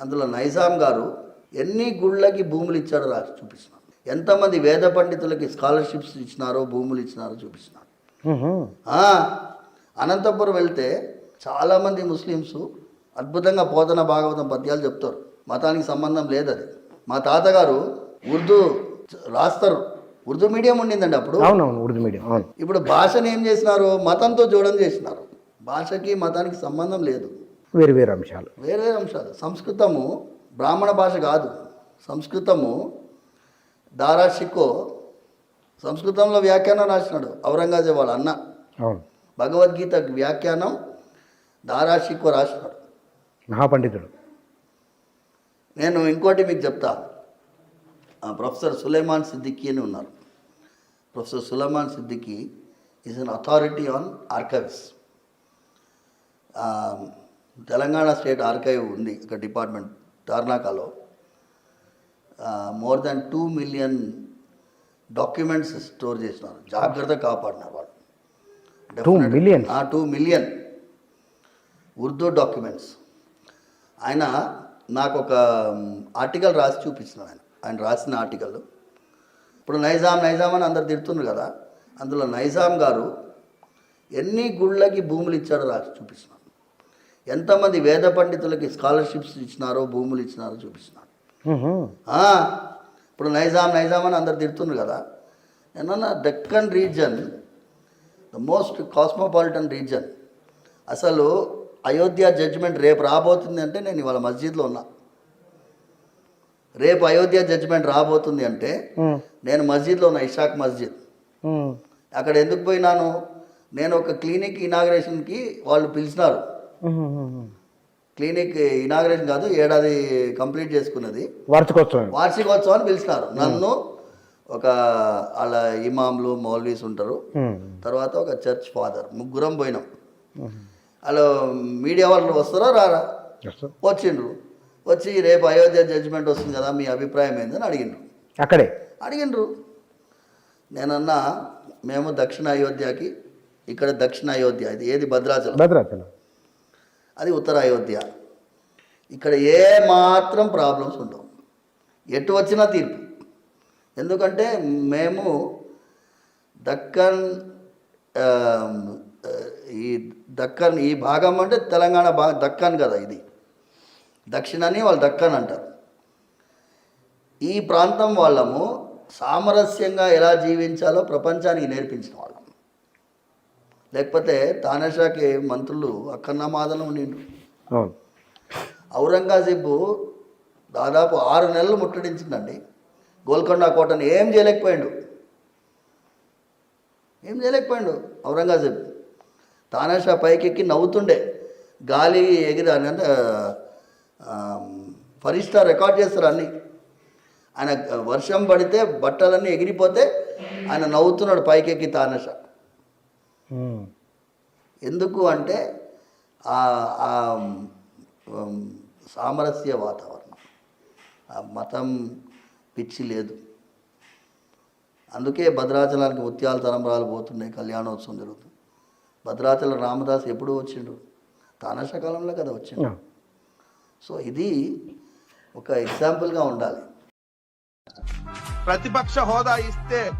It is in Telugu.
అందులో నైజాం గారు ఎన్ని గుళ్ళకి భూములు ఇచ్చాడో రాసి చూపిస్తున్నాడు ఎంతమంది వేద పండితులకి స్కాలర్షిప్స్ ఇచ్చినారో భూములు ఇచ్చినారో చూపిస్తున్నాడు. ఆ, అనంతపురం వెళ్తే చాలామంది ముస్లిమ్స్ అద్భుతంగా పోతన భాగవతం పద్యాలు చెప్తారు. మతానికి సంబంధం లేదు అది మా తాతగారు ఉర్దూ రాస్తారు. ఉర్దూ మీడియం ఉండిందండి అప్పుడు. అవునవును ఉర్దూ మీడియం అవును. ఇప్పుడు భాషను ఏం చేసినారు? మతంతో జోడం చేసినారు. భాషకి మతానికి సంబంధం లేదు. వేరు వేరు అంశాలు. వేరే అంశాలు. సంస్కృతము బ్రాహ్మణ భాష కాదు. సంస్కృతము దారాషికో సంస్కృతంలో వ్యాఖ్యానం రాసినాడు ఔరంగజేబ్ వాళ్ళ అన్న. అవును. భగవద్గీత వ్యాఖ్యానం దారాషికో రాసినాడు. మహాపండితుడు. నేను ఇంకోటి మీకు చెప్తా. ఆ ప్రొఫెసర్ సులేమాన్ సిద్దికి అని ఉన్నారు. Professor Suleman Siddiqui is an authority on archives Telangana state archive ఉంది ఒక department తార్నాకాలో. More than two million documents store చేసినారు. జాగ్రత్త కాపాడినారు వాళ్ళు. Two million two million Urdu documents. ఆయన నాకు ఒక ఆర్టికల్ రాసి చూపించినాడు ఆయన. ఆయన రాసిన ఆర్టికల్. ఇప్పుడు నైజాం నైజాం అని అందరు తిడుతున్నారు కదా. అందులో నైజాం గారు ఎన్ని గుళ్ళకి భూములు ఇచ్చాడో రాసి చూపిస్తున్నాడు ఎంతమంది వేద పండితులకి స్కాలర్షిప్స్ ఇచ్చినారో భూములు ఇచ్చినారో చూపిస్తున్నాడు ఇప్పుడు నైజాం నైజాం అని అందరు తిడుతున్నారు కదా. ఏమన్నా Deccan region the most cosmopolitan region. అసలు అయోధ్య జడ్జిమెంట్ రేపు రాబోతుంది అంటే నేను ఇవాళ మస్జిద్లో ఉన్నా. రేపు అయోధ్య జడ్జిమెంట్ రాబోతుంది అంటే. నేను మస్జిద్లో ఉన్నా ఇషాక్ మస్జిద్. అక్కడ ఎందుకు పోయినాను? నేను ఒక క్లినిక్ ఇనాగ్రేషన్కి వాళ్ళు పిలిచినారు. క్లినిక్ ఇనాగ్రేషన్ కాదు ఏడాది కంప్లీట్ చేసుకున్నది. వార్షికోత్సవం. వార్షికోత్సవాన్ని పిలిచినారు. నన్ను ఒక వాళ్ళ ఇమాంలు మౌల్వీస్ ఉంటారు. తర్వాత ఒక చర్చ్ ఫాదర్. ముగ్గురం పోయినాం. వాళ్ళు మీడియా వాళ్ళు వస్తారా రారా. వచ్చిండ్రు. వచ్చి రేపు అయోధ్య జడ్జిమెంట్ వస్తుంది కదా మీ అభిప్రాయం ఏందని అడిగిండ్రు. అక్కడే? అడిగిండ్రు. నేనన్నా మేము దక్షిణ అయోధ్యకి ఇక్కడ దక్షిణ అయోధ్య ఇది ఏది భద్రాచలం? భద్రాచలం. అది ఉత్తర అయోధ్య ఇక్కడ ఏ మాత్రం ప్రాబ్లమ్స్ ఉండవు. ఎటు వచ్చినా తీర్పు. ఎందుకంటే మేము దక్కన్ ఈ దక్కన్ ఈ భాగం అంటే తెలంగాణ భా దక్కన్ కదా ఇది. దక్షిణాన్ని వాళ్ళు దక్కన్ అంటారు. ఈ ప్రాంతం వాళ్ళము సామరస్యంగా ఎలా జీవించాలో ప్రపంచానికి నేర్పించిన వాళ్ళం. లేకపోతే తానేషాకి మంత్రులు అక్కన్న మాదనం ఉండిండ్రు. అవును. ఔరంగజేబు దాదాపు ఆరు నెలలు ముట్టడించిందండి. గోల్కొండ కోటని ఏం చేయలేకపోయాడు. ఏం చేయలేకపోయాడు ఔరంగజేబు. తానాషా పైకెక్కి నవ్వుతుండే. గాలి ఎగిరి అంటే ఫరిస్టా రికార్డ్ చేస్తారు అన్నీ. ఆయన వర్షం పడితే బట్టలన్నీ ఎగిరిపోతే ఆయన నవ్వుతున్నాడు పైకెక్కి తానాషా. ఎందుకు అంటే ఆ సామరస్య వాతావరణం. ఆ మతం పిచ్చి లేదు. అందుకే భద్రాచలానికి ముత్యాల తలంబరాలు పోతున్నాయి కళ్యాణోత్సవం జరుగుతుంది. భద్రాచల రామదాస్ ఎప్పుడు వచ్చిండు? తానాషా కాలంలో కదా వచ్చిండు. సో ఇది ఒక ఎగ్జాంపుల్గా ఉండాలి. ప్రతిపక్ష హోదా ఇస్తే